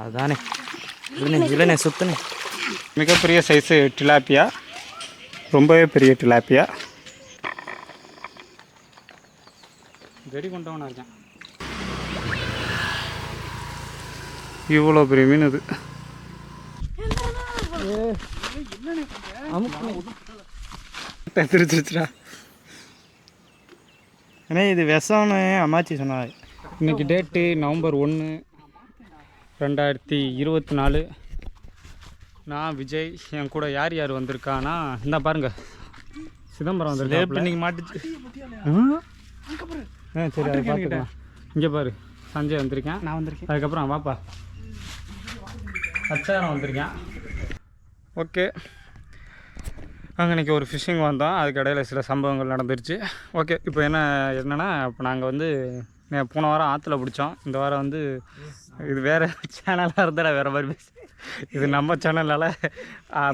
அதுதானே இல்லைண்ணே இல்லைண்ணே சுத்தண்ணே மிகப்பெரிய சைஸு டிலாப்பியா ரொம்பவே பெரிய டிலாப்பியா வெடி கொண்டவனா இருக்கேன். இவ்வளோ பெரிய மீன் இது திருச்சிருச்சுடா அண்ணே இது விஷம்னு அம்மாச்சி சொன்னாங்க. இன்னைக்கு டேட்டு நவம்பர் ஒன்று ரெண்டாயிரத்தி இருபத்தி நாலு. நான் விஜய் என் கூட யார் யார் வந்திருக்கானா இந்த பாருங்க. சிதம்பரம் வந்திருக்காப்புல இன்னைக்கு மாட்டுச்சு. ஆ? சரி அதை பார்த்துக்கலாம். இங்கே பாரு சஞ்சய் வந்திருக்கேன். நான் வந்திருக்கேன். அதுக்கப்புறம் வாப்பா. அச்சாரம் வந்திருக்கேன். ஓகே. அங்கே இன்றைக்கி ஒரு ஃபிஷ்ஷிங் வந்தோம் அதுக்கு இடையில சில சம்பவங்கள் நடந்துருச்சு. ஓகே இப்போ என்ன என்னென்னா இப்போ நாங்கள் வந்து போன வாரம் ஆற்றுல பிடிச்சோம். இந்த வாரம் வந்து இது வேறு சேனலாக இருந்தால் வேறு மாதிரி பேச. இது நம்ம சேனலால்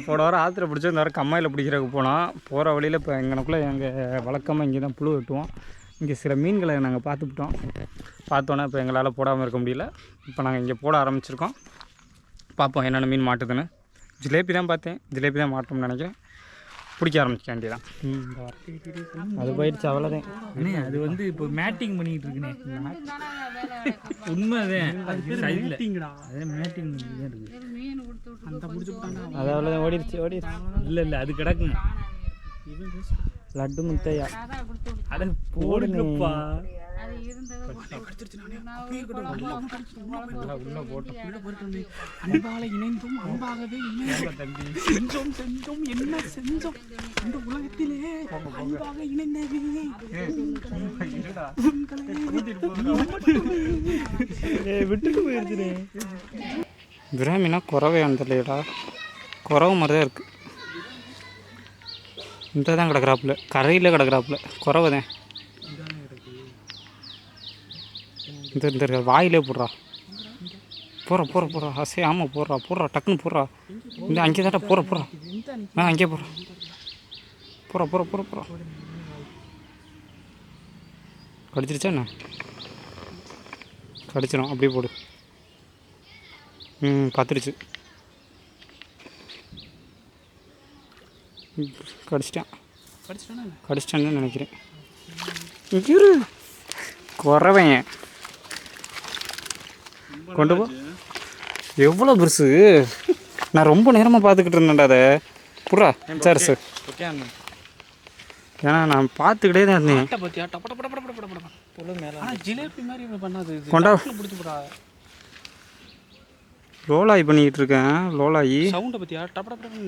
போன வாரம் ஆற்றுல பிடிச்சோம் இந்த வாரம் கம்மாயில் பிடிக்கிறதுக்கு போனோம். போகிற வழியில் இப்போ எங்கனக்குள்ளே எங்கள் வழக்கமாக இங்கே தான் புழு வெட்டுவோம். இங்கே சில மீன்களை நாங்கள் பார்த்துக்கிட்டோம் பார்த்தோன்னே இப்போ எங்களால் போடாமல் இருக்க முடியல. இப்போ நாங்கள் இங்கே போட ஆரம்பிச்சிருக்கோம். பார்ப்போம் என்னென்ன மீன் மாட்டுதுன்னு. ஜிலேபி தான் பார்த்தேன். ஜிலேபி தான் மாட்டோம்னு நினைக்கிறேன். பிடிக்க ஆரம்பிச்சிக்க வேண்டியதான் அது போயிடுச்சு அவ்வளோதான் அது வந்து இப்போ மேட்டிங் பண்ணிட்டு இருக்குண்ணே. உண்மைதான். மேட்டிங் தான் இருக்கு. அது அவ்வளோதான் ஓடிடுச்சு ஓடிடுச்சு இல்லை இல்லை அது கிடக்குங்க. லட்டு முத்தையா. அட போடுங்கப்பா. அன்பால இணைந்தும் அன்பாகவே செஞ்சோம் செஞ்சோம் என்ன செஞ்சோம்? இந்த உலகத்திலே அன்பாக இணைந்தவே விட்டுட்டு போயிடுச்சுனே பிராமினா குறவே வந்துடலையடா குறவு மாதிரி தான் இருக்குது இந்த தான் கிடக்குறாப்புல. கரையில் கிடக்குறாப்புல. குறவை தான் இந்த இந்த வாயிலே போடுறா. போடுறா போடுறா போடுறா. அசே ஆமாம் போடுறா போடுறா டக்குன்னு போடுறா. இந்த அங்கே தாட்டா போடுற போடுறா. ஆ அங்கே போடுறா. போடுறா போடுறா போடுறா போடுறா. கடிச்சிருச்சா என்ன? கடிச்சிடும் அப்படியே போடு. ம் கத்துருச்சு. ம், கடிச்சிட்டேன் கடிச்சிட்டேன்னு நினைக்கிறேன். குறவன். கொண்டு போ. எவ்வளோ பெருசு? நான் ரொம்ப நேரமாக பார்த்துக்கிட்டு இருந்தேன்டா அதை. புறா சார் சார். ஓகே அண்ணா ஏன்னா நான் பார்த்துக்கிட்டே தான் இருந்தேன். கொண்டா. லோலாய் பண்ணிக்கிட்டு இருக்கேன். லோலாயி. சவுண்டை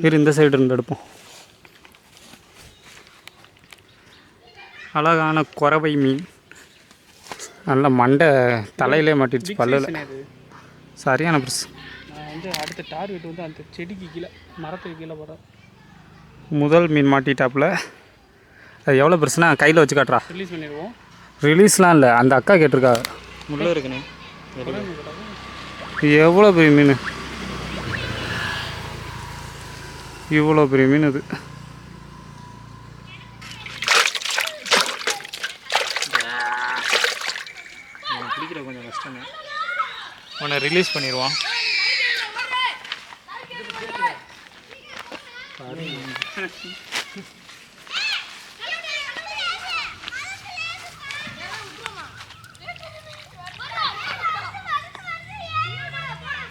இரு இந்த சைடு இருந்து எடுப்போம். அழகான குறவை மீன். நல்ல மண்டை தலையிலே மாட்டிடுச்சு பல்லில். அது சரியான நான் வந்து அடுத்த டார்கெட் வந்து அந்த செடிக்கு கீழே மரத்துக்கு கீழே போடுறேன் முதல் மீன் மாட்டிட்டாப்புல. அது எவ்வளோ பெருசுனா கையில் வச்சு காட்டுறா. ரிலீஸ் பண்ணிடுவோம். ரிலீஸ்லாம் இல்லை அந்த அக்கா கேட்டிருக்கா முள்ளு இருக்குண்ணே. எவ்வளோ பெரிய மீன்? இவ்வளோ பெரிய மீன் இது. உன்னை ரிலீஸ் பண்ணிடுவான்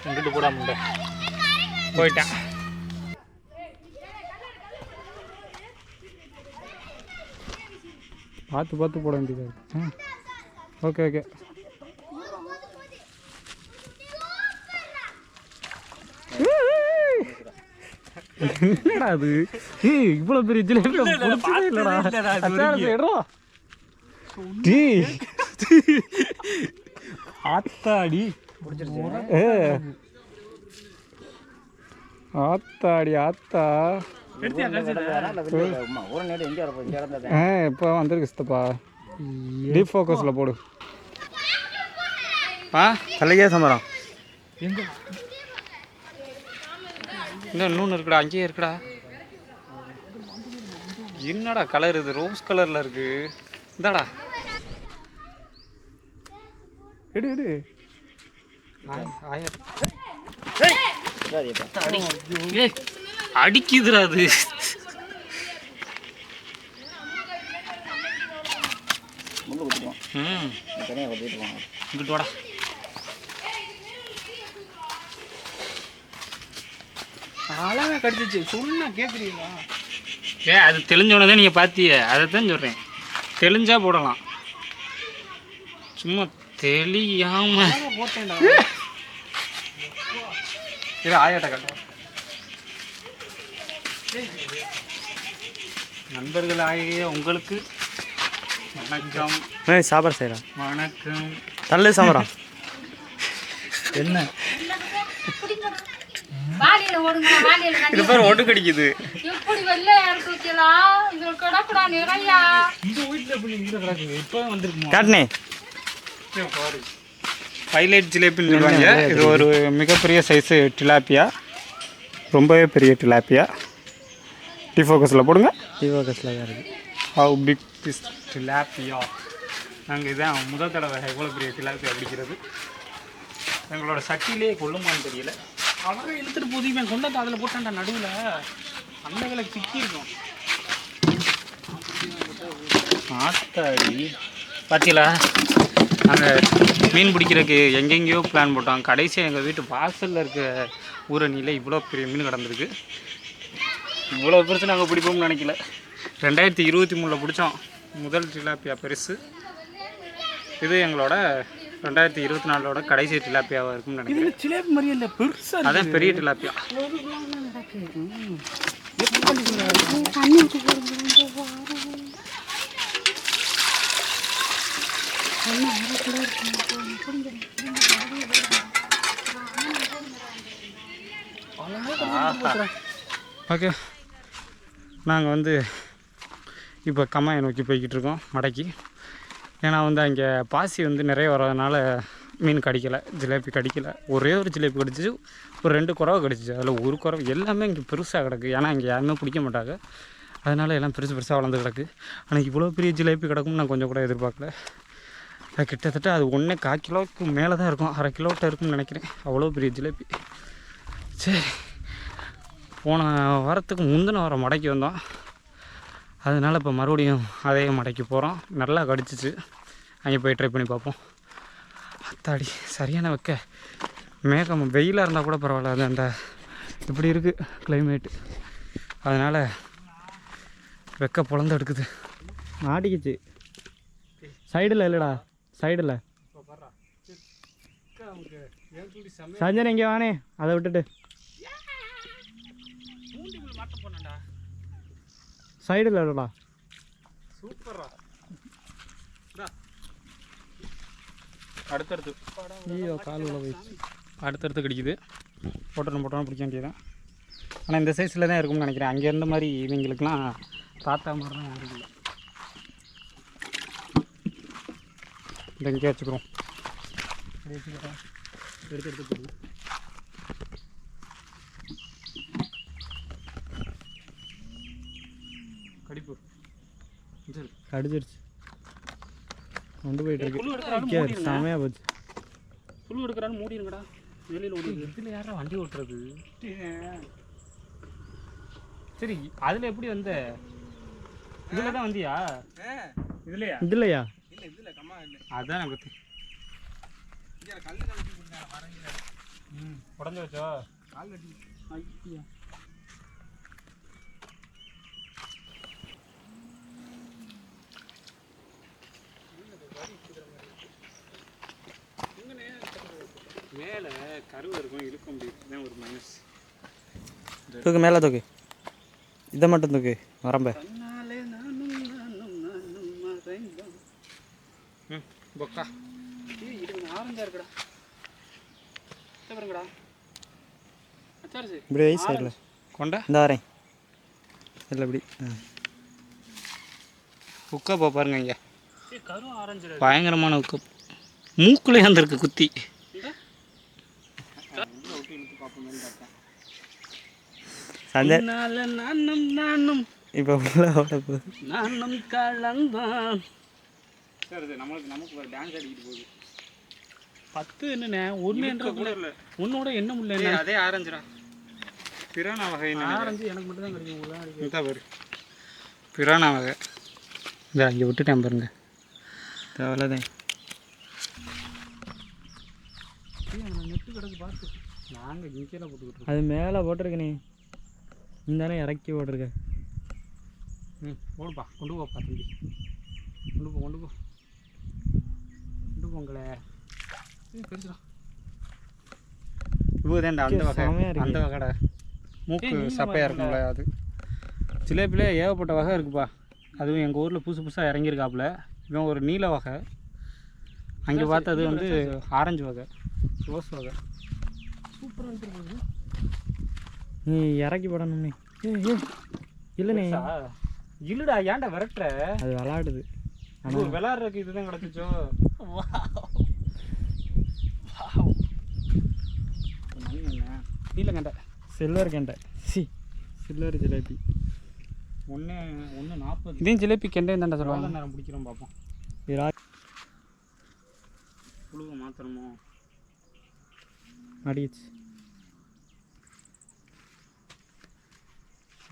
இங்கிட்டு போடா முண்டை. போயிட்டேன். பார்த்து பார்த்து போட வேண்டியதாக இருக்கு. Okay okay. என்னடா அது ஏய் இவ்வளோ பெரிய ஜிலேபி பிடிச்சதே இல்லடா. அச்சாரத்தை எடுறா. டேய் ஆத்தாடி. ஏ. ஆத்தாடி ஆத்தா. இப்போ வந்திருக்கு சித்தப்பா. டீப் ஃபோக்கஸில் போடு. ஆ தலையே சமரம். எங்க? இன்னும் இன்னொன்று இருக்குடா அங்கேயே இருக்குடா. என்னடா கலர் இது? ரோஸ் கலரில் இருக்கு. இந்தாடா. எடு எடு. அடிக்குதுடா அது. ம். இங்கிட்டு வாடா. அழகா கடிச்சிச்சு. சொன்னா கேக்குறீங்களா? ஏ அது தெளிஞ்சோடனே நீங்கள் பார்த்தியே அதை தான் சொல்கிறேன் தெளிஞ்சா போடலாம். சும்மா தெளியாம. போட்டேன்டா. இது ஆயாட்ட கட்டுவோம் நண்பர்கள் ஆகிய உங்களுக்கு வணக்கம். சாப்பாடு செய்கிறேன் வணக்கம். தள்ளு சாமரா என்ன? ஓடுங்க இது பேர் ஒட்டு கடிக்குது. எப்படி இது கிடக்குடா நிறையா. இந்த இப்போ வந்திருக்குமா? காட்டினே. ஹைலைட் ஜிலேபின்னு சொல்லுவாங்க இது? ஒரு மிகப்பெரிய சைஸு டிலாப்பியா ரொம்பவே பெரிய டிலாப்பியா டி ஃபோக்கஸில் போடுங்க. தான் இருக்குது ஹவு பிக் திஸ் டிலாப்பியா நாங்கள் இதான் முதல் தடவை எவ்வளோ பெரிய டிலாப்பியா பிடிக்கிறது. எங்களோட சட்டிலே கொள்ளுமான்னு தெரியல. அழகாக இழுத்துட்டு போது இவன் கொண்டாந்து அதில் போட்டான்டா நடுவில். அந்த விலை சிக்கியிருக்கும். ஆத்தாடி. பார்த்தீங்களா நாங்கள் மீன் பிடிக்கிறதுக்கு எங்கெங்கேயோ பிளான் போட்டோம். கடைசியாக எங்கள் வீட்டு வாசலில் இருக்க ஊரணியில் இவ்வளோ பெரிய மீன் கிடந்திருக்கு. இவ்வளோ பெருசு நாங்கள் பிடிப்போம்னு நினைக்கல. ரெண்டாயிரத்தி இருபத்தி மூணில் பிடிச்சோம். முதல் டிலாப்பியா பெருசு. இது எங்களோட ரெண்டாயிரத்தி இருபத்தி நாலோட கடைசி டிலாப்பியாவாக இருக்கும்னு நினைக்கிறேன். இதுல சிலேபி மாதிரியே இல்ல பெருசா இருக்கு. அதான் பெரிய டிலாப்பியா ஓகே. நாங்கள் வந்து இப்போ கம்மாயை நோக்கி போய்கிட்டு இருக்கோம் மடக்கி. ஏன்னா வந்து அங்கே பாசி வந்து நிறைய வர்றதுனால மீன் கடிக்கலை ஜிலேபி கடிக்கலை. ஒரே ஒரு ஜிலேபி கடிச்சிச்சு ஒரு ரெண்டு குறவை கடிச்சிச்சு. அதில் ஒரு குறவை எல்லாமே இங்கே பெருசாக கிடக்கு. ஏன்னா இங்கே யாருமே பிடிக்க மாட்டாங்க. அதனால் எல்லாம் பெருசு பெருசாக வளர்ந்து கிடக்கு. ஆனால் இவ்வளோ பெரிய ஜிலேபி கிடக்கும்னு நான் கொஞ்சம் கூட எதிர்பார்க்கல. அது கிட்டத்தட்ட அது ஒன்றே கால் கிலோவுக்கு மேலே தான் இருக்கும். அரை கிலோட்ட இருக்கும்னு நினைக்கிறேன். அவ்வளோ பெரிய ஜிலேபி. சரி. போன வாரத்துக்கு முந்தின வாரம் மடக்கி வந்தோம். அதனால் இப்போ மறுபடியும் அதே மடக்கி போகிறோம் நல்லா கடிச்சிச்சு. அங்கே போய் ட்ரை பண்ணி பார்ப்போம். அத்தாடி சரியான வைக்க. மேகம் வெயிலாக இருந்தால் கூட பரவாயில்ல அது அந்த இப்படி இருக்குது கிளைமேட்டு அதனால் வெக்க பொழந்து எடுக்குது. மாட்டிக்கிச்சு. சைடில் இல்லைடா. சைடில் சஞ்சன் இங்கே வானே. அதை விட்டுட்டு. சைடில் இல்லைடா. அடுத்தடுத்து. ஐயோ கால் உள்ள போயிடுச்சு. அடுத்தடுத்து கடிக்குது. போட்டணும் போட்டணும் பிடிக்க வேண்டியதான் ஆனால் இந்த சைஸில் தான் இருக்கும்னு நினைக்கிறேன். அங்கே இருந்த மாதிரி இவங்களுக்குலாம் தாத்தா மாதிரி தான் யாரும் இல்லை. இந்த இங்கே வச்சுக்கிறோம். எடுத்து எடுத்து போடுங்க கடிச்சிருச்சு கொண்டு போயிட்டு இருக்கு. செமையாக போச்சு. புழு எடுக்கிறான்னு மூடிடுங்கடா. வெளியில ஓடி இதில் யாரா வண்டி ஓட்டுறது? சரி அதில் எப்படி வந்த? இதில் தான் வந்தியா? இதுலையா? இது இல்லையா அதான் எனக்கு தெ- ம் உடஞ்சி வச்சோ மேலே கருவு இருக்கும் இழுக்க முடியாது இதுதான் ஒரு மைனஸ் தூக்கு மேலே தூக்கு. இதை மட்டும் தூக்கு வரம்ப. பொக்கா. ஆரஞ்சா இருக்குடா. இதை பாருங்கடா. அச்சாரிச்சு இப்படி வை சைடில் கொண்டா? இந்த வரேன். இல்லை இப்படி. உக்கா போ பாருங்க இங்கே. பயங்கரமான உக்கு. மூக்குலே வந்திருக்கு குத்தி. நானும் நானும். இப்போ உள்ள ஓட போகுது நானும் கலந்தான். சரி சரி நம்மளுக்கு நமக்கு டான்ஸ் ஆடிக்கிட்டு போகுது. பத்து என்னண்ணே? ஒன்று என்ற கூட இல்லை. ஒன்னோட என்ன? முடியல அதே ஆரஞ்சுடா பிரானா வகை ஆரஞ்சு எனக்கு மட்டும் தான் கிடைக்கும் உள்ள இந்த பாரு. பிரானா வகை. இந்த இங்கே விட்டுட்டேன் பாருங்க. தேவையில்லதான் நெட்டு கிடக்கு பார்த்து நாங்கள் இங்கே போட்டுக்கிட்டு அது மேலே போட்டிருக்கனே இந்தானே இறக்கி போட்டிருக்க. ம் போடுப்பா. கொண்டு போப்பா தம்பி. கொண்டு போ கொண்டு போ. கொண்டு போங்களே பெருசுடா. இவ்வளோ அந்த அந்த வகை. அந்த வகைடா. மூக்கு சப்பையாக இருக்கும்ல அது. ஜிலேபிலே ஏகப்பட்ட வகை இருக்குப்பா. அதுவும் எங்கள் ஊரில் புதுசு புதுசாக இறங்கியிருக்காப்புல. இவன் ஒரு நீல வகை. அங்கே பார்த்தது வந்து ஆரஞ்சு வகை. ரோஸ் வகை. நீ இறக்கி போடணும் நீ. ஏய், ஏய். இல்லைண்ணே. இல்லடா ஏன்டா விரட்டுற? அது விளாடுது. இது விளாட்றதுக்கு இதுதான் கிடச்சிச்சோ? என்ன நீலங்கண்டை சில்வர் கெண்டை. சி சில்வர் ஜிலேபி. ஒன்று ஒன்று நாற்பது. இதையும் ஜிலேபி கெண்டே தாண்டா சொல்லுவாங்க. நேரம் பிடிக்கிறோம் பார்ப்போம் இது ரா- புழுவை மாற்றணுமோ மாட்டிக்கிச்சு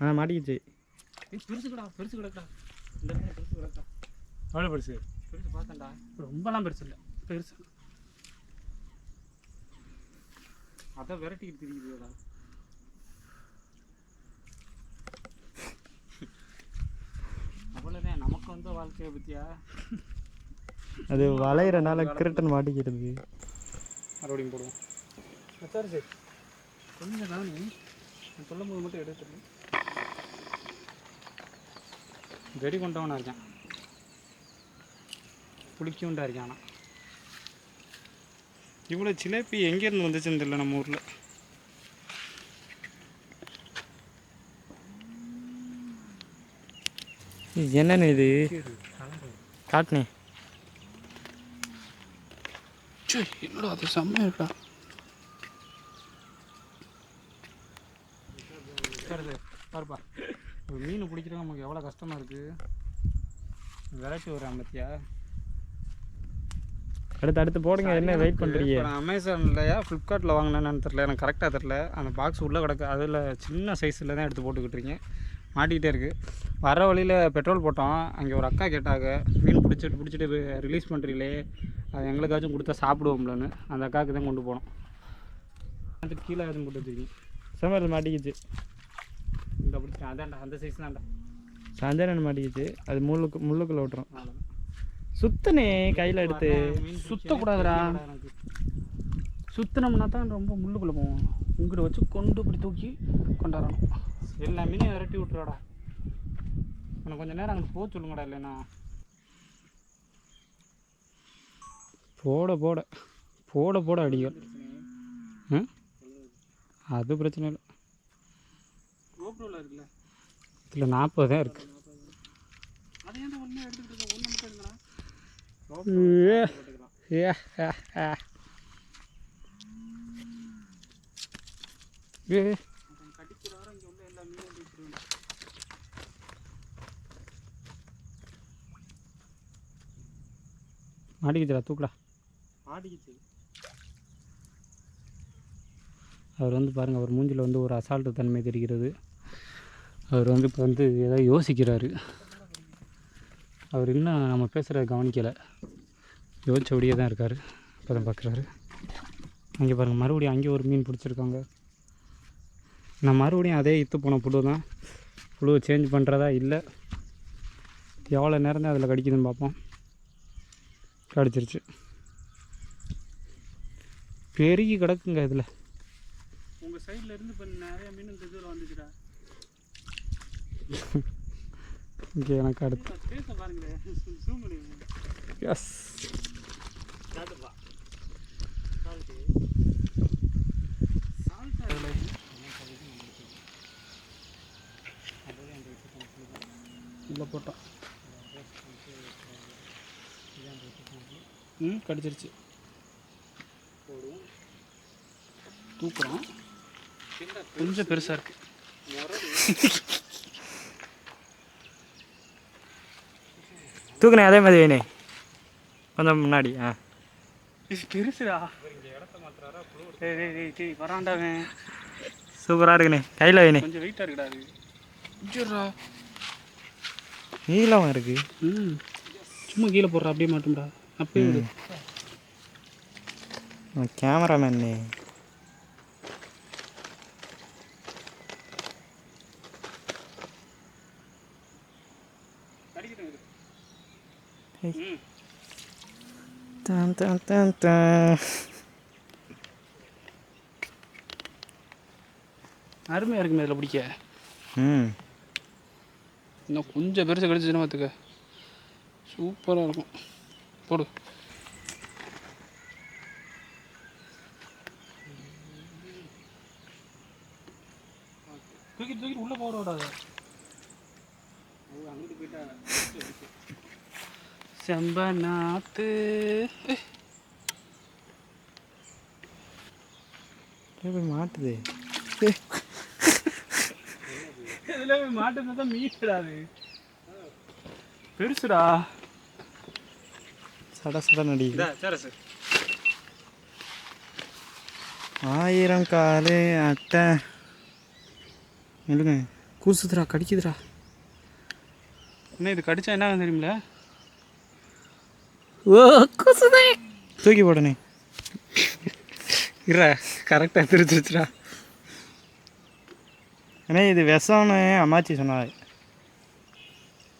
ஆ மாட்டிக்கிச்சு. பெருசு கடா பெருசு கிடக்கா இந்த பெருசு கிடக்கா எவ்வளோ பெருசு? பெருசு பார்த்தேன்டா. ரொம்பலாம் பெருசு இல்லை. பெருசு. அதான் விரட்டிக்கிட்டு தெரியுதுடா அவ்வளோதான் நமக்கு வந்த வாழ்க்கையை பற்றியா அது வளையிறனால கிரிட்டன் மாட்டிக்கிறது மறுபடியும் போடுவோம். சரி சரி கொஞ்சம் நான் சொல்லும் போது மட்டும் எடுத்துருங்க வெடி கொண்டவனா இருக்கான். புளிக்குண்டா இருக்கான் ஆனால் இவ்வளோ ஜிலேபி எங்கேருந்து வந்துச்சுன்னு தெரியல நம்ம ஊரில். இது என்னண்ணே இது? காட்டுனே என்னடா அது செம்மையா இருக்கா? பாருப்பா. ஒரு மீன் பிடிக்கிறது நமக்கு எவ்வளோ கஷ்டமாக இருக்குது விரட்டி வரான் பத்தியா? அடுத்து அடுத்து போடுங்க. என்ன வெயிட் பண்ணுறீங்க இப்போ நான் அமேசான்லையா ஃப்ளிப்கார்ட்டில் வாங்கினேன்னு தெரில எனக்கு கரெக்டாக தெரில அந்த பாக்ஸ் உள்ளே கிடக்கு. அதில் சின்ன சைஸில் தான் எடுத்து போட்டுக்கிட்டு இருக்கேன். மாட்டிக்கிட்டே இருக்குது வர வழியில் பெட்ரோல் போட்டோம். அங்கே ஒரு அக்கா கேட்டாங்க மீன் பிடிச்சிட்டு பிடிச்சிட்டு ரிலீஸ் பண்ணுறீங்களே அது எங்களுக்காச்சும் கொடுத்தா சாப்பிடுவோம்லன்னு. அந்த அக்காவுக்கு தான் கொண்டு போனோம். அது கீழே எதுவும் போட்டு வச்சுருக்கீங்க சமரில் மாட்டிக்கிச்சு. இந்த பிடிச்சேன் அதான்டா அந்த சைஸ் தான்டா. சந்தனன் மாட்டிக்கிச்சு அது முள்ளுக்கு முள்ளுக்குள்ள விட்டுரும். அவ்வளோதான் சுத்தனே கையில் எடுத்து. சுத்தக்கூடாதுடா. எனக்கு. சுத்தினோம்னா தான் ரொம்ப முள்ளுக்குள்ளே போவோம். உங்கள்கிட்ட வச்சு கொண்டு இப்படி தூக்கி கொண்டாடணும். எல்லா மீனையும் விரட்டி விட்ருவாடா எனக்கு கொஞ்சம் நேரம் அங்கே போக சொல்லுங்கடா இல்லைன்னா. போட போட. போட போட அடிகள் ம்? அது பிரச்சனை இல்லை. கோப்ரோவில் இருக்குல்ல. இதில் நாற்பது தான் இருக்குது அதை ஏன் ஒன்றே எடுத்துக்கிட்டு இருக்க? ஒன்று மட்டும் மீனும் எடுத்துருவேன் மாட்டிக்கிச்சுடா தூக்குடா. ஆடிக்கிச்சு அவர் வந்து பாருங்கள் அவர் மூஞ்சில் வந்து ஒரு அசால்ட்டு தன்மை தெரிகிறது. அவர் வந்து இப்போ வந்து ஏதோ யோசிக்கிறாரு. அவர் இன்னும் நம்ம பேசுகிறத கவனிக்கலை. யோசிச்சபடியே தான் இருக்கார். இப்போ தான் பார்க்குறாரு அங்கே பாருங்கள் மறுபடியும் அங்கே ஒரு மீன் பிடிச்சிருக்காங்க. நான் மறுபடியும் அதே இத்து போன புழு தான். புழுவை சேஞ்ச் பண்ணுறதா இல்லை. எவ்வளோ நேரம் தான் அதில் கடிக்குதுன்னு பார்ப்போம் கடிச்சிருச்சு. பெருகி கிடக்குங்க இதில். உங்கள் சைடில் இருந்து இப்போ நிறைய மீன் இந்த இதில் இங்கே எனக்கு அடுத்து. எஸ் உள்ள போட்டோம் ம் கடிச்சிருச்சு. தூக்குறோம். கொஞ்சம் பெருசாக இருக்கு. தூக்குனே அதே மாதிரி வேணே கொஞ்சம் முன்னாடி ஆ. இது பெருசுடா. வராண்டாவன் சூப்பராக இருக்குண்ணே கையில் வைண்ணே கொஞ்சம் வெயிட்டாக இருக்குடா அது. இஞ்சுடா நீளம் இருக்கு. ம். சும்மா கீழே போடுறா அப்படியே மாட்டும்டா. அப்படியே விடு. கேமராமேன்னே Tan tan tan tan. அருமையாக இருக்குமே இதில் பிடிக்க. ம். இன்னும் கொஞ்சம் பெருசு கிடச்சிச்சுன்னா பார்த்துக்க. சூப்பராக இருக்கும். போடு. தூக்கி தூக்கி உள்ளே போட விடாத. செம்பநாத்து. போய் மாட்டுது. இதில் மாட்டுறது தான் மீட்டுடா அது. பெருசுடா. சட சட சார் ஆயிரம் காலு அட்டை. எழுங்க கூசுதுடா கடிக்குதுடா. என்ன இது கடிச்சா என்ன ஆகும் தெரியுமில ஓ குசுதே. தூக்கி போடனே இற கரெக்டாக பிரிச்சிருச்சுடா ஏன்னா இது விஷம்னு அம்மாச்சி சொன்னாங்க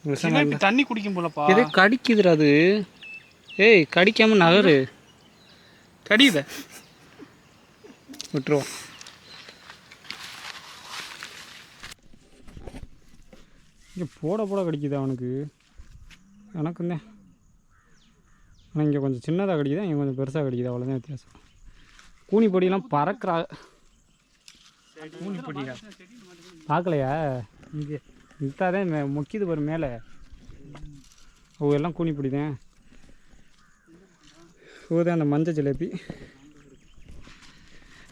விஷம் தண்ணி குடிக்கும் போலப்பா. இது கடிக்குதுடா அது. ஏய் கடிக்காம நகரு. கடியுத. விட்டுருவோம். இங்கே போட போட கடிக்குது அவனுக்கு. எனக்கும் தான் ஆனால் இங்கே கொஞ்சம் சின்னதாக கிடைக்குது இங்கே கொஞ்சம் பெருசாக கிடைக்குது? அவ்வளோதான் வித்தியாசம். கூனி பொடியெல்லாம் பறக்கிறா கூனி பொடியா பார்க்கலையா? இங்கே இதாதான் மே- பாரு மேலே. ஓ எல்லாம் கூனி பொடி தான் ஓதான் அந்த மஞ்சள் ஜிலேபி.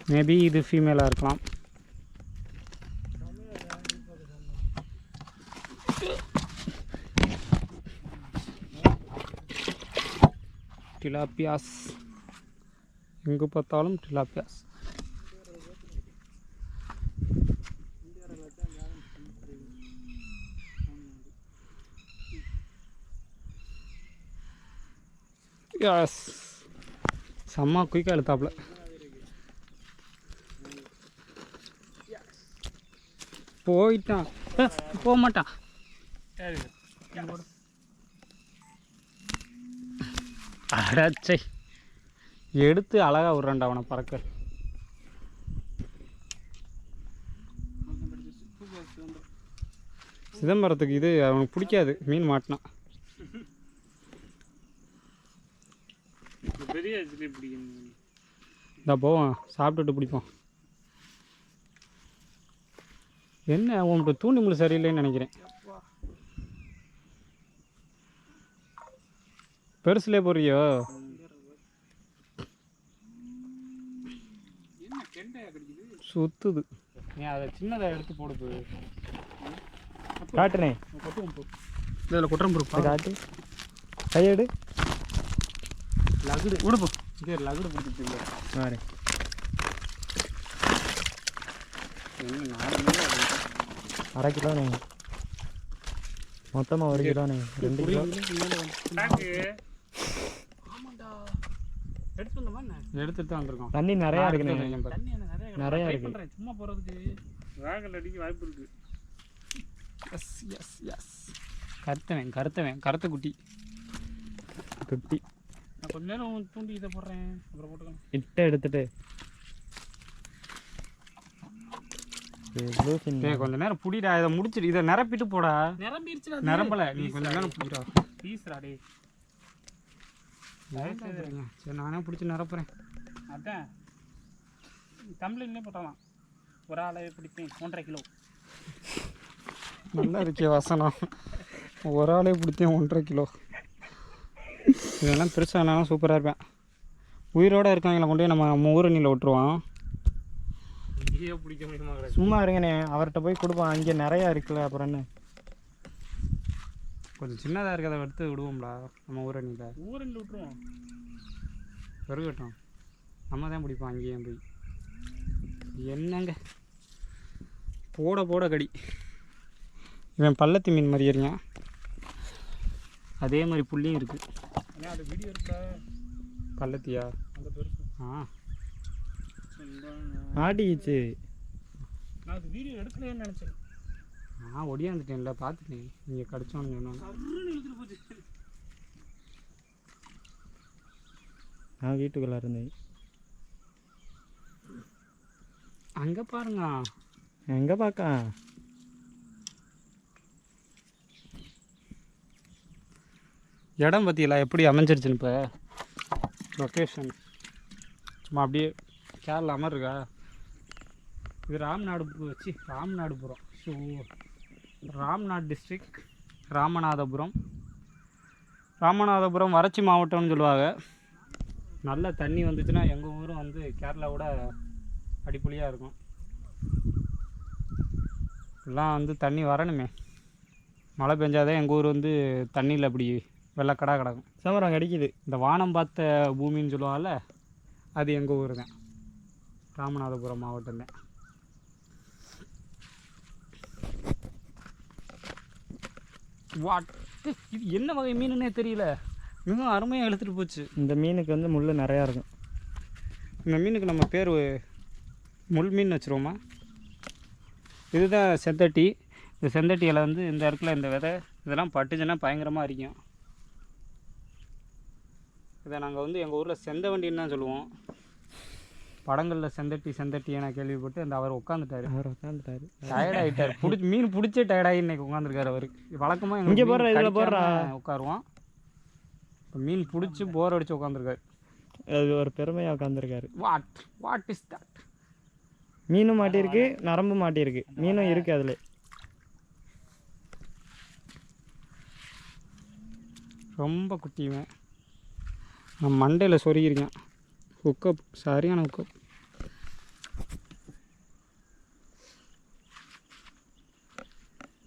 மேபி இது ஃபீமேலாக இருக்கலாம். டிலாப்பியாஸ் எங்கே பார்த்தாலும் டிலாப்பியாஸ் யாஸ் செம்ம குயிக்காக எடுத்தாப்புல. போயிட்டான். போக மாட்டான் அடச்சை. எடுத்து அழகா விட்றான்டா அவனை பறக்க சிதம்பரத்துக்கு இது அவனுக்கு பிடிக்காது மீன் மாட்டினான் பெரிய இந்த போவோம் சாப்பிட்டுட்டு பிடிப்போம். என்ன உன்கிட்ட தூண்டி முள் சரியில்லைன்னு நினைக்கிறேன். பெருசுலே போறியோ சுத்துது. நீ அதை சின்னதை எடுத்து போடுது காட்டுனே இதில் குற்றம் பொறுப்பா காட்டு. கையெடு. லகுடு. விடுப்போ இங்கே லகுடு பிடிச்சிட்டு இல்லை பாரு அரை கிலோண்ணே மொத்தமாக ஒரு கிலோண்ணே ரெண்டு கிலோ. எடுத்துட்டு தான் வந்திருக்கோம். தண்ணி நிறையா என்ன நிறைய இருக்கு. பண்ணுறேன் சும்மா போகிறதுக்கு வேகல் அடிக்க வாய்ப்பு இருக்கு. எஸ் எஸ் எஸ் கருத்தவன் கருத்தவன். கருத்த குட்டி. குட்டி. நான் கொஞ்ச நேரம் தூண்டி இதை போடுறேன். அப்புறம் போட்டுக்கலாம். இட்ட எடுத்துட்டு. கொஞ்ச நேரம் புடிடா. இதை முடிச்சிட்டு இதை நிரப்பிட்டு போடா. நிரம்பிடுச்சுடா நிரம்பல. நீ கொஞ்ச நேரம் புடிடா. பீஸ்ரா டே சரி நானே பிடிச்சி நிரப்புறேன். அதான் தமிழ்லேயே போட்டலாம். ஒரு ஆளை பிடிப்பேன் ஒன்றரை கிலோ. நல்லா இருக்கே வசனம். ஒரு ஆளே பிடிச்சேன் ஒன்றரை கிலோ. இதெல்லாம் பெருசாக இருந்தாலும் சூப்பராக இருப்பேன். உயிரோட இருக்காங்கள கொண்டு போய் நம்ம நம்ம பிடிக்க முடியுமா கிடையாது சும்மா இருங்கண்ணே அவர்கிட்ட போய் கொடுப்பான் இங்கே நிறையா இருக்குல்ல அப்புறம் என்ன? கொஞ்சம் சின்னதாக இருக்கிறத எடுத்து விடுவோம்டா. நம்ம ஊரணியில் ஊரில் விட்டுருவோம். பெருகட்டும். நம்ம தான் பிடிப்போம் அங்கேயும் போய். என்னங்க? போட போட கடி. இவன் பள்ளத்தி மீன் மாதிரி இருக்கான். அதே மாதிரி புள்ளியும் இருக்குது பள்ளத்தியா? ஆ. மாட்டிக்கிச்சு நான் அது வீடியோ எடுக்கலையேன்னு நினச்சேன். நான் ஒடியாந்துட்டேன்ல பார்த்துட்டேன் நீங்கள் கடிச்சோன்னு சொன்னாங்க நான் வீட்டுக்குள்ளே இருந்தேன். அங்கே பாருங்க. எங்கே பார்க்க இடம் பற்றியில எப்படி அமைஞ்சிருச்சுன்னு இப்போ? லொக்கேஷன் சும்மா அப்படியே கேரளா மாதிரி இருக்கா? இது ராம்நாடு வச்சு ராம்நாடுபுரம் ஸோ ராம்நாட் டிஸ்ட்ரிக்ட் ராமநாதபுரம். ராமநாதபுரம் வறட்சி மாவட்டம்னு சொல்லுவாங்க. நல்ல தண்ணி வந்துச்சுன்னா எங்கள் ஊரும் வந்து கேரளாவோட அடிப்பொலியாக இருக்கும். எல்லாம் வந்து தண்ணி வரணுமே. மழை பெஞ்சாதான் எங்கள் ஊர் வந்து தண்ணியில் அப்படி வெள்ளக்கடா கிடக்கும். சமரம் கடிக்குது இந்த வானம் பார்த்த பூமின்னு சொல்லுவாங்கல்ல அது எங்கள் ஊர் தான் ராமநாதபுரம் மாவட்டம் தான் வாட்? இது என்ன வகை மீனுன்னே தெரியல. மிகவும் அருமையாக இழுத்துட்டு போச்சு. இந்த மீனுக்கு வந்து முள் நிறையா இருக்கும். இந்த மீனுக்கு நம்ம பேர் முள் மீன் வச்சுருவோமா? இதுதான் செந்தட்டி. இந்த செந்தட்டி இலை வந்து இந்த இடத்துல இந்த விதை இதெல்லாம் பட்டுச்சுன்னா பயங்கரமாக அரிக்கும். இதை நாங்கள் வந்து எங்கள் ஊரில் செந்தவண்டின்னு தான் சொல்லுவோம். படங்களில் செந்தட்டி செந்தட்டி என கேள்விப்பட்டு அந்த அவர் உட்காந்துட்டாரு அவர் உட்காந்துட்டாரு டயர்ட் ஆகிட்டார் பிடிச்சி மீன் பிடிச்சே டயர்டாகி இன்னைக்கு உட்காந்துருக்காரு அவர். வழக்கமாக இங்க போடுறா, இதுல போடுறா. உட்காருவோம் இப்போ மீன் பிடிச்சி போர் அடிச்சு உட்காந்துருக்காரு அது ஒரு பெருமையாக உட்காந்துருக்காரு வாட் வாட் இஸ் தட் மீனும் மாட்டியிருக்கு நரம்பு மாட்டியிருக்கு. மீனும் இருக்குது அதில். ரொம்ப குட்டியுவேன். நான் மண்டையில் சொருகிருக்கேன் ஹுக்கப் சரியான ஹுக்கப்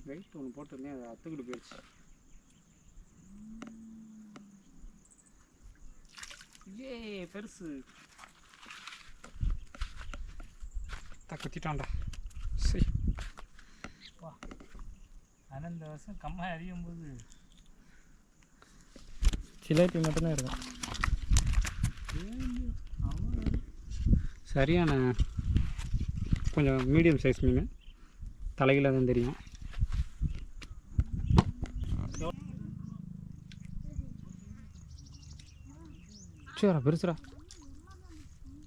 வெயிட் ஒன்று போட்டிருந்தேன் அதை அத்துக்கிட்டு போயிடுச்சு. ஏ பெருசு. த குத்திட்டான்டா சரி. வா. ஆனால் இந்த வருஷம் கம்மா அறியும் போது. சிலேபி மட்டும்தான் இருக்கும் சரியான கொஞ்சம் மீடியம் சைஸ் மீன். தலையில் தான் தெரியும். சரிடா பெருசுடா.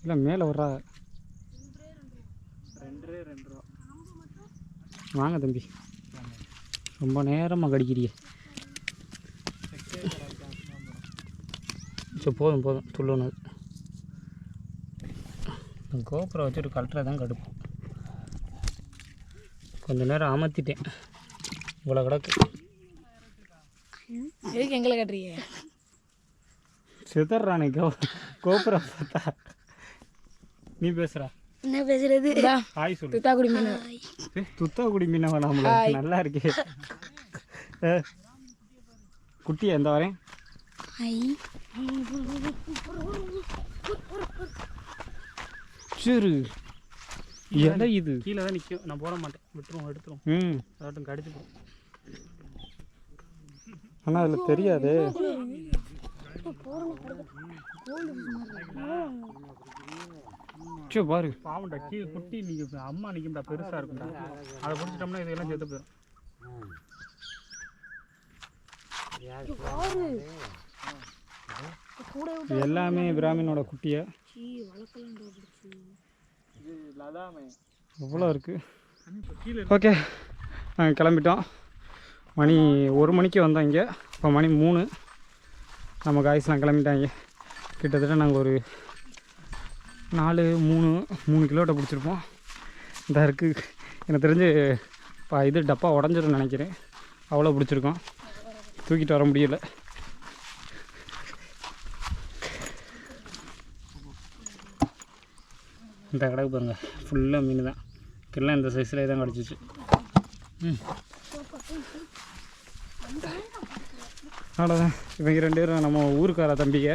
இல்லை மேலே வர்றா. ரெண்டரை ரெண்டு ரூபா வாங்க தம்பி. ரொம்ப நேரமாக கடிக்கிறியே. சரி போதும் போதும். துள்ளணும். கோபுரம் வச்சுட்டு கழட்டுறது தான் கடுப்பு கொஞ்ச நேரம் அமர்த்திட்டேன். இவ்வளோ கிடக்கு. எதுக்கு எங்களை கட்டுறீங்க? சிதறானே கோ கோபுரம் பார்த்தா. நீ பேசுகிறா என்ன பேசுறது. ஹாய் சொல்லு. துத்தாக்குடி மீன். துத்தாக்குடி மீனை வேணாம்ல நல்லா இருக்கே. குட்டியா எந்த வரேன். சரி இலை இது. கீழே தான் நிற்கும் நான் போட மாட்டேன். விட்டுருவோம் எடுத்துருவோம். ம். அதாட்டும் கடிச்சு போடும் ஆனால் அதில் தெரியாது. சோ பாரு. பாவம்டா கீழே குட்டி நிற்கும் அம்மா நிற்கும்டா பெருசாக இருக்கும்டா. அதை பிடிச்சிட்டோம்னா இதெல்லாம் செத்து போயிடும் இது எல்லாமே பிராமினோட குட்டியா? எவ்வளோ இருக்குது ஓகே. நாங்கள் கிளம்பிட்டோம். மணி ஒரு மணிக்கு வந்தோம் இங்கே. இப்போ மணி மூணு. நம்ம காய்ஸ்லாம் கிளம்பிட்டாங்க. கிட்டத்தட்ட நாங்கள் ஒரு நாலு மூணு மூணு கிலோட்ட பிடிச்சிருப்போம். இந்த இருக்குது எனக்கு தெரிஞ்சு இப்போ இது டப்பா உடஞ்சிரும் நினைக்கிறேன். அவ்வளோ பிடிச்சிருக்கோம். தூக்கிட்டு வர முடியல. இந்த கடைக்கு பாருங்க. ஃபுல்லாக மீன் தான். எல்லாம் இந்த சைஸில் தான் கிடச்சிச்சு. ம். அவ்வளோதான் இவங்க ரெண்டு பேரும் நம்ம ஊருக்கார தம்பிங்க.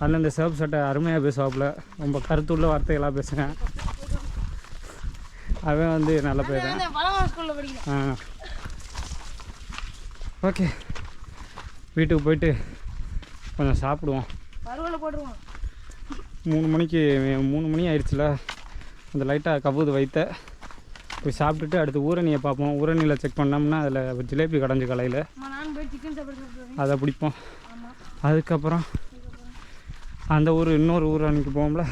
அதில் இந்த சிவப்பு சட்டை அருமையாக பேசுவாப்புல. ரொம்ப கருத்துள்ள வார்த்தைகளாக பேசுகிறேன் அவன் வந்து நல்ல பேர் ஆ. ஓகே. வீட்டுக்கு போயிட்டு கொஞ்சம் சாப்பிடுவோம். மூணு மணிக்கு மூணு மணி ஆயிடுச்சுல. அந்த லைட்டாக கவுது வைத்த. போய் சாப்பிட்டுட்டு அடுத்து ஊரணியை பார்ப்போம். ஊரணியில் செக் பண்ணோம்னா அதில் ஜிலேபி கடைஞ்ச கலையில். அம்மா நான் போய் சிக்கன் சாப்பிட சாப்பிடுவேன் அதை பிடிப்போம். அதுக்கப்புறம் அந்த ஊர் இன்னொரு ஊர் அன்றைக்கி போவோம்ல.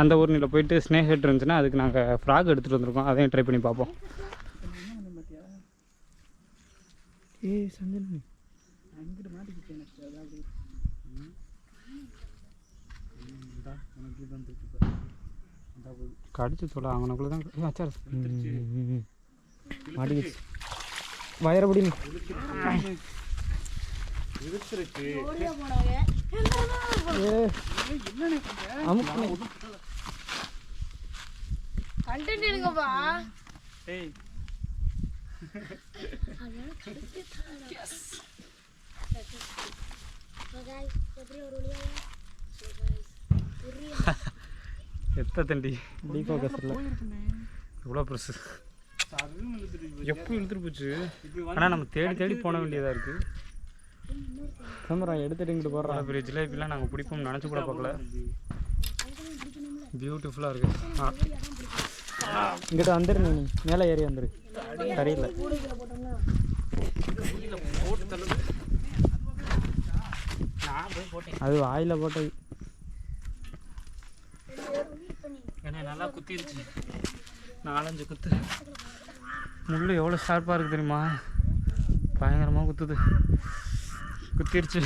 அந்த ஊர்னியில் போயிட்டு ஸ்னேக் இருந்துச்சுன்னா அதுக்கு நாங்கள் ஃப்ராக் எடுத்துகிட்டு வந்திருக்கோம். அதையும் ட்ரை பண்ணி பார்ப்போம். ஏய் சஞ்சன் கடிச்சு சொல்ல அவனுக்குள்ள தான் அச்சார் மாட்டிக்கிச்சு கண்டென்ட் எடுங்கப்பா ஏய் எத்த தண்டி டீ ஃபோக்கஸில் இவ்வளோ பெருசு. எப்போ இழுத்துட்டு போச்சு? ஆனால் நம்ம தேடி தேடி போன வேண்டியதாக இருக்குது கேமரா எடுத்துட்டு இங்கிட்டு போடுறா. பெரிய ஜிலேபிலாம் நாங்கள் பிடிப்போம் நினச்சி கூட பார்க்கல. பியூட்டிஃபுல்லாக இருக்குது ஆ. இங்கிட்ட வந்துரு நீ. மேலே ஏறி வந்துரு. சரியில்லை. அது வாயில் போட்டது. ஏன்னா நல்லா குத்திருச்சு. நாலஞ்சு குத்து. முள் எவ்வளோ ஷார்ப்பாக இருக்குது தெரியுமா? பயங்கரமாக குத்துது. குத்திருச்சு.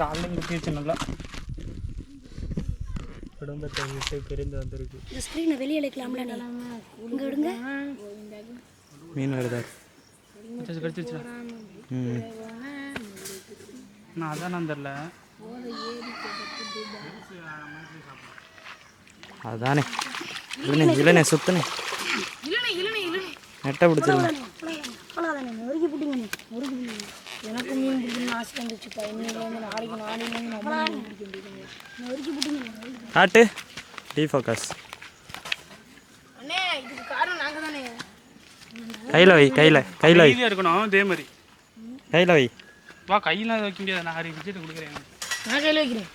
காலையும் குத்திருச்சு நல்லா. குடும்பத்தை விட்டு பிரிந்து வந்திருக்கு. இந்த ஸ்க்ரீனை வெளியே எடுக்கலாம்ல இங்கே விடுங்க. மீன் வருதார் கடிச்சிருச்சு ம். நான் அதான் நான் தெரில. அதானே. இல்லைண்ணே இல்லைண்ணே சுத்தனே. நெட்டை பிடிச்சிருந்தேன் எனக்கு மீன் பிடிக்கணும்னு ஆசை வந்துச்சுப்பா இன்னிலேருந்து நாளைக்கு நாளையிலேருந்து நம்ம மீன் பிடிக்க முடியுங்க நொறுக்கி பிடிங்க ஆட்டு டீ ஃபோக்கஸ் அண்ணே இதுக்கு காரணம் நாங்க தானே கையில் வை கையில் கையில் வை. இருக்கணும் இதே மாதிரி. கையில் வை. வா கையெல்லாம் வைக்க முடியாது. நான் ஹரி விஜய்ட்டு கொடுக்குறேன். நான் கையில வைக்கிறேன்.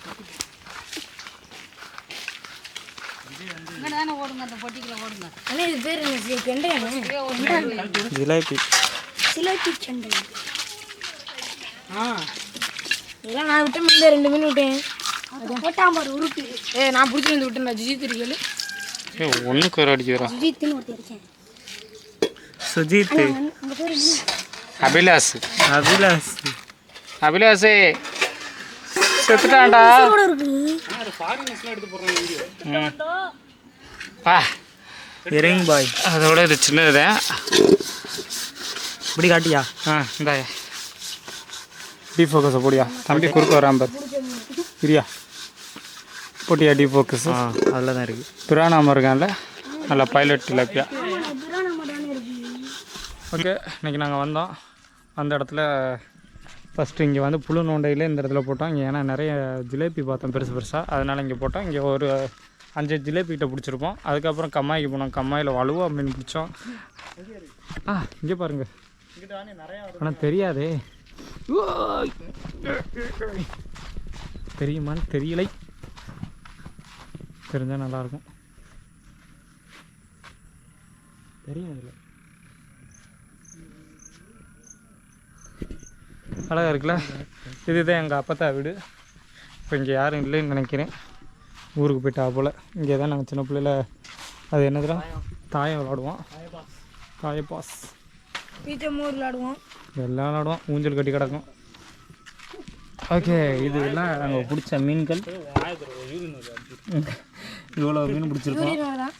இங்கே தானே ஓடுங்க அந்த பொட்டிக்குள்ள ஓடுங்க. அண்ணே இது பேர் என்ன? கெண்டையாண்ணே ஜிலேபி. சிலோக்கி சண்டை ஆ. இதெல்லாம் நான் விட்ட மீன் ரெண்டு மீன் விட்டேன். போட்டான் பாரு உருப்பி ஏ நான் பிடிச்சி வந்து விட்டேன் ஜிஜி திருக்கல் ஏ ஒன்றுக்கு ஒரு அடிக்கிறோம் சுஜித்துன்னு ஒருத்தர் இருக்கேன் சுஜித் அபிலாஸ் அபிலாஸே செத்துட்டான்டா. பா. இறங் பாய். அதோட இது சின்னது. இப்படி காட்டியா? ஆ இந்தாயா டி ஃபோக்கஸை போடியா? தம்பி குறுக்க வரான் பார். இரியா போட்டியா டி ஃபோக்கஸ் ஆ அதில் தான் இருக்குது பிராணாம இருக்கான்ல நல்லா பைலட் டிலப்பியா ஓகே இன்றைக்கி நாங்கள் வந்தோம். அந்த இடத்துல ஃபஸ்ட்டு இங்கே வந்து புழு நோண்டையில் இந்த இடத்துல போட்டோம். இங்கே ஏன்னா நிறைய ஜிலேபி பார்த்தோம் பெருசு பெருசாக அதனால் இங்கே போட்டோம். இங்கே ஒரு அஞ்சு ஜிலேபிகிட்ட பிடிச்சிருப்போம். அதுக்கப்புறம் கம்மாய்க்கு போனோம். கம்மாயில் வலுவா மீன் பிடிச்சோம். ஆ இங்கே பாருங்க. ஆனால் தெரியாதே. தெரியுமான்னு தெரியலை. தெரிஞ்சால் நல்லாயிருக்கும் தெரியும் இல்லை அழகாக இருக்குல்ல? இதுதான் எங்கள் அப்பத்தா வீடு. இப்போ இங்கே யாரும் இல்லைன்னு நினைக்கிறேன். ஊருக்கு போயிட்டா போல். இங்கே தான் நாங்கள் சின்ன பிள்ளையில அது என்னதுடா? தாயம் விளாடுவோம் மோர் விளாடுவோம் எல்லாம் விளாடுவோம் ஊஞ்சல் கட்டி கிடக்கும். ஓகே இது எல்லாம் நாங்கள் பிடிச்ச மீன்கள். இவ்வளோ மீன் பிடிச்சிருக்கோம்.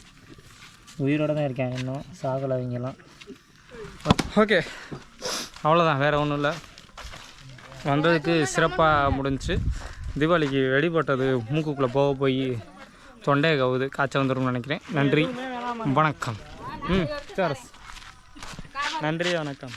உயிரோட தான் இருக்கேன் இன்னும். சாகலை அவங்கெல்லாம் ஓகே அவ்வளோதான் வேறு ஒன்றும் இல்லை. வந்ததுக்கு சிறப்பாக முடிஞ்சுச்சு தீபாவளிக்கு வெடிபட்டது மூக்குக்குள்ளே போக போய் தொண்டையை கவுது காய்ச்சல் வந்துடும் நினைக்கிறேன். நன்றி. வணக்கம். ம் சரி நன்றி வணக்கம்.